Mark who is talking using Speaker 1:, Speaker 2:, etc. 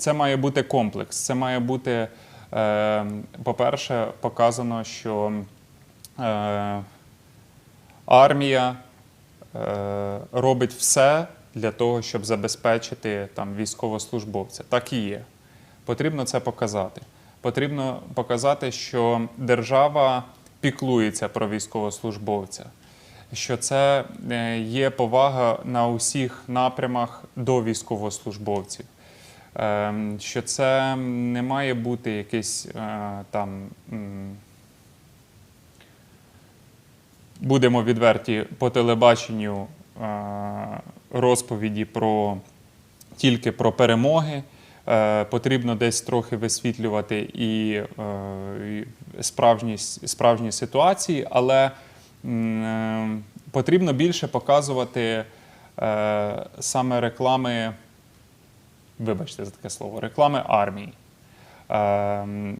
Speaker 1: Це має бути комплекс. Це має бути, е, по-перше, показано, що е, армія е, робить все для того, щоб забезпечити там, військовослужбовця. Так і є. Потрібно це показати. Потрібно показати, що держава піклується про військовослужбовця, що це е, є повага на усіх напрямах до військовослужбовців. Ем, Що це не має бути якийсь е, там. будемо відверті по телебаченню е, розповіді про тільки про перемоги. Е, Потрібно десь трохи висвітлювати і, справжні, справжні ситуації, але потрібно більше показувати саме реклами, вибачте за таке слово, реклами армії. Ем,